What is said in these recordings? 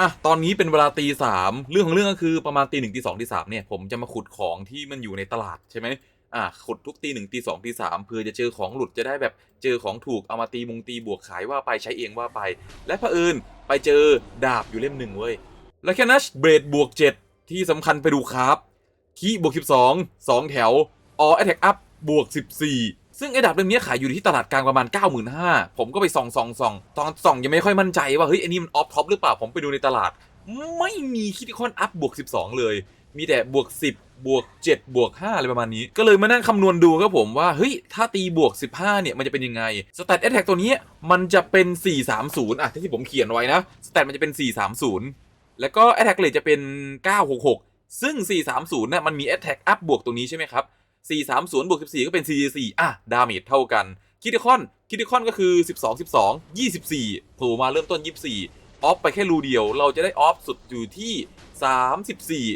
อะตอนนี้เป็นเวลาตีสามเรื่องของเรื่องก็คือประมาณตีหนึ่งตีสองตีสามเนี่ยผมจะมาขุดของที่มันอยู่ในตลาดใช่ไหมอะขุดทุกตีหนึ่งตีสองตีสามเพื่อจะเจอของหลุดจะได้แบบเจอของถูกเอามาตีมงตีบวกขายว่าไปใช้เองว่าไป และเผอิญไปเจอดาบอยู่เล่มหนึ่งเว้ยและแค่นัชเบรดบวก7ที่สำคัญไปดูครับคีบวก12 2แถวออ attack up บวก14 ซึ่งไอ้ดาบเล่มนี้ขายอยู่ที่ตลาดกลางประมาณ 95,000 ผมก็ไปส่องส่องส่องตอนส่องยังไม่ค่อยมั่นใจว่าเฮ้ยอันนี้มันออฟท็อปหรือเปล่าผมไปดูในตลาด ไม่มีคิดคอนอัพบวก 12 เลย มีแต่บวก 10 บวก 7 บวก 5 อะไรประมาณนี้ ก็เลยมานั่งคำนวณดูครับผมว่า เฮ้ย ถ้าตีบวก 15 เนี่ย มันจะเป็นยังไงสแตทแอตแทกตัวนี้มันจะเป็น 430 อะ ที่ผมเขียนไว้นะสแตทมันจะเป็น 430 แล้วก็ attack rate จะเป็น 966 ซึ่ง 430เนี่ยมันมี attack up บวกตรงนี้ใช่ไหมครับ 430บวก14 ก็เป็น 44อะ ดาเมจเท่ากัน คิดิคอน คิดิคอนก็คือ 12 12 24โผล่มาเริ่มต้น 24 ออฟไปแค่รูเดียว เราจะได้ออฟสุดอยู่ที่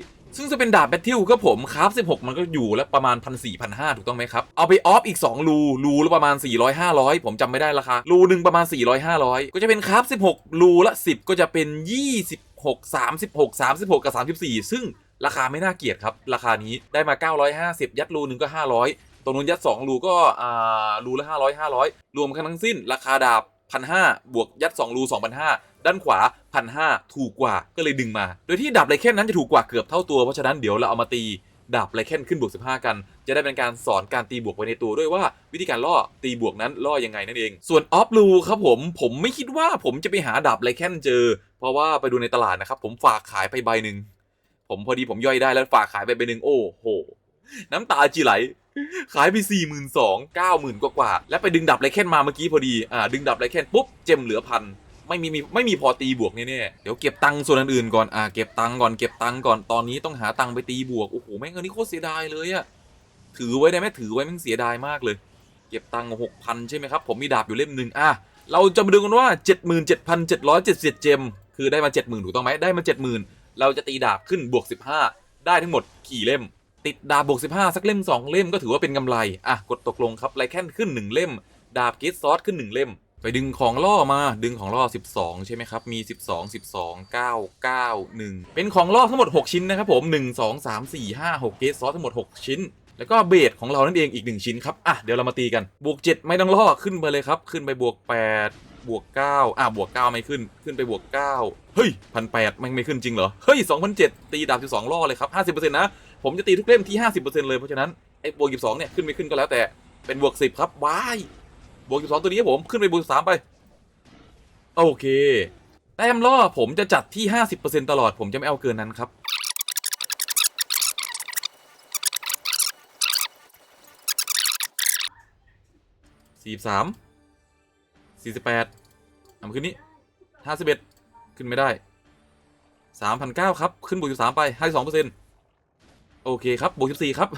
34 ซึ่งจะเป็นดาบแบทเทิลครับผมคราฟ16 มันก็อยู่แล้วประมาณ 1 4 0 0 5ถูกต้องไหมครับ เอาไปออฟอีก 2 รู รูละประมาณ 400 500 ผมจำไม่ได้ราคา รูหนึ่งประมาณ 400 500 ก็จะเป็นคราฟ16 รูละ 10 ก็จะเป็น 26 36 36 กับ 34 ซึ่ง ราคาไม่น่าเกลียดครับ ราคานี้ได้มา 950 ยัดรูหนึ่งก็ 500 ตรงนู้นยัด 2 รูก็อ่ารูละ 500 500 รวมกันทั้งสิ้น ราคาดาบ1,500บวกยัด 2 รู 2,500 ด้านขวา 1,500 ถูกกว่าก็เลยดึงมา โดยที่ดาบไรเคนนั้นจะถูกกว่าเกือบเท่าตัว เพราะฉะนั้นเดี๋ยวเราเอามาตีดาบไรเคนขึ้นบวก 15 กัน จะได้เป็นการสอนการตีบวกไว้ในตัวด้วยว่าวิธีการล่อตีบวกนั้นล่อยังไงนั่นเอง ส่วนออฟลูครับผมผมไม่คิดว่าผมจะไปหาดาบไรเคนเจอ เพราะว่าไปดูในตลาดนะครับผมฝากขายไปใบหนึ่ง ผมพอดีผมย่อยได้แล้วฝากขายไปใบหนึ่งโอ้โห น้ำตาจีไหล ขายไปสี่หมื่นสองเก้าหมื่นกว่าแล้วไปดึงดับไรเคนมาเมื่อกี้พอดีอ่าดึงดับไรเคนปุ๊บเจมเหลือพันไม่มีมีไม่มีพอตีบวกแน่ๆเดี๋ยวเก็บตังค์ส่วนอื่นก่อนอ่าเก็บตังค์ก่อนเก็บตังค์ก่อนตอนนี้ต้องหาตังค์ไปตีบวกโอ้โหแม่งเงินนี่โคตรเสียดายเลยอะถือไว้ได้ไหมถือไว้แม่งเสียดายมากเลย เก็บตังค์หกพันใช่ไหมครับผมมีดาบอยู่เล่มหนึ่งอะเราจะมาดูกันว่า 77,777เจมคือได้มา 70,000ถูกต้องไหมได้มา 70,000 เราจะตีดาบขึ้นบวก 15 ได้ทั้งหมดกี่เล่ม ติดดาบบวก 15 สักเล่ม 2 เล่มก็ถือว่าเป็นกำไร อะ กดตกลงครับไลแคนขึ้น 1 เล่ม ดาบเกตซอสขึ้น 1 เล่ม ไปดึงของล่อมาดึงของล่อ 12 ใช่ไหมครับ มี 12 12 9 9 1 เป็นของล่อทั้งหมด 6 ชิ้นนะครับผม 1 2 3 4 5 6เกตซอสทั้งหมด 6 ชิ้นแล้วก็เบสของเรานั่นเองอีก 1 ชิ้นครับ อะ เดี๋ยวเรามาตีกัน บวก 7 ไม่ต้องล่อขึ้นไปเลยครับ ขึ้นไปบวก 8 บวก9อะบวก9ไม่ขึ้นขึ้นไปบวก9เฮ้ยพันแปดมันไม่ขึ้นจริงเหรอ เฮ้ย2,007ตีดาบ12ล่อเลยครับ50%นต์นะ ผมจะตีทุกเล่มที่50%เปอร์เซ็นต์เลย เพราะฉะนั้น ไอ้บวก22เนี่ย ขึ้นไม่ขึ้นก็แล้วแต่เป็นบวก10ครับว้ายบวก12ตัวนี้ผมขึ้นไปบวก3ไป โอเคแต้มล่อผมจะจัดที่50%ตลอดผมจะไม่เอาเกินนั้นครับสี่สาม สี่สิบแปดทำขึ้นนี้ห้าสิบเอ็ดขึ้นไม่ได้สามพันเก้าครับ ขึ้นบวกสิบสามไปห้าสองเปอร์เซ็นต์โอเคครับบวกสิบสี่ครับ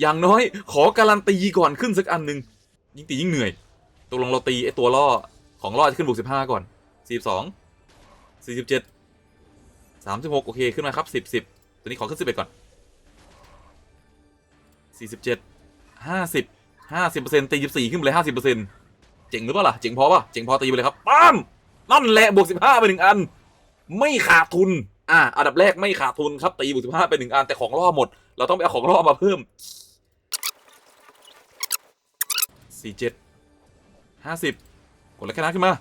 อย่างน้อยขอการันตีก่อนขึ้นสักอันหนึ่งยิ่งตียิ่งเหนื่อยตกลงเราตีไอตัวล่อของล่อจะขึ้นบวกสิบห้าก่อนสี่สิบสองสี่สิบเจ็ดสามสิบหกโอเคขึ้นมาครับสิบสิบตัวนี้ขอขึ้นสิบเอ็ดก่อนสี่สิบเจ็ดห้าสิบห้าสิบเปอร์เซ็นต์ตีสิบสี่ขึ้นไปเลยห้าสิบเปอร์เซ็นต์ เจ๋งหรือเปล่าล่ะเจ๋งพอป่ะเจ๋งพอตีไปเลยครับปั้มนั่นแหละบวกสิบห้าไปหนึ่งอัน ไม่ขาดทุน อะอันดับแรกไม่ขาดทุนครับตีบวกสิบห้าไปหนึ่งอันแต่ของล่อหมด เราต้องไปเอาของล่อมาเพิ่มสี่เจ็ดห้าสิบกดแล้วแค่นั้นขึ้นมา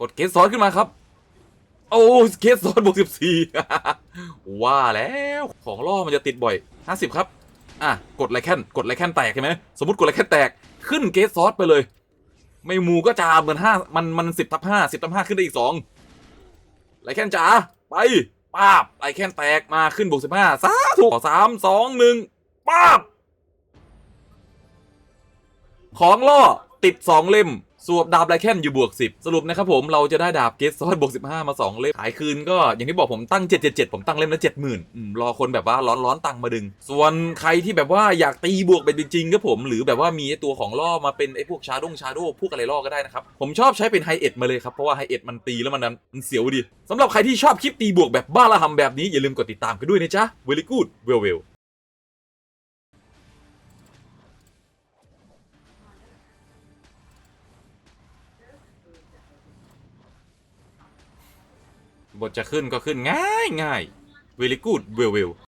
กดเกสซ้อสขึ้นมาครับโอ้เกสซ้อสบวกสิบสี่ว่าแล้วของล่อมันจะติดบ่อยห้าสิบครับ อะกดไลแคนกดไลแคนแตกใช่ไหมสมมติกดไลแคนแตกขึ้นเกสซอสไปเลย ไม่มูก็จาเหมือนห้ามันมันสิบทับห้าสิบทับห้าขึ้นได้อีกสองไลแคนจ๋าไปป้าบไลแคนแตกมาขึ้นบวกสิบห้าสาธุสามสองหนึ่งป้าบของล่อติดสองเล่ม สวบดาบไลแคนอยู่บวก 10 สรุปนะครับผมเราจะได้ดาบเกสซอสบวก 15 มา 2 เล่มขายคืนก็อย่างที่บอกผมตั้ง 777 ผมตั้งเล่มละ70,000อืมรอคนแบบว่าร้อนร้อนๆตังค์มาดึง ส่วนใครที่แบบว่าอยากตีบวกเป็นจริงก็ผม หรือแบบว่ามีตัวของล่อมาเป็นไอ้พวกชาดงชาโดพวกอะไรล่อก็ได้นะครับ ผมชอบใช้เป็นไฮเอ็ดมาเลยครับ เพราะว่าไฮเอ็ดมันตีแล้วมันมันเสียวดีสำหรับใครที่ชอบคลิปตีบวกแบบบ้าระหำแบบนี้อย่าลืมกดติดตามกันด้วยนะจ๊ะ very good well well บทจะขึ้นก็ขึ้นง่ายง่าย very good well well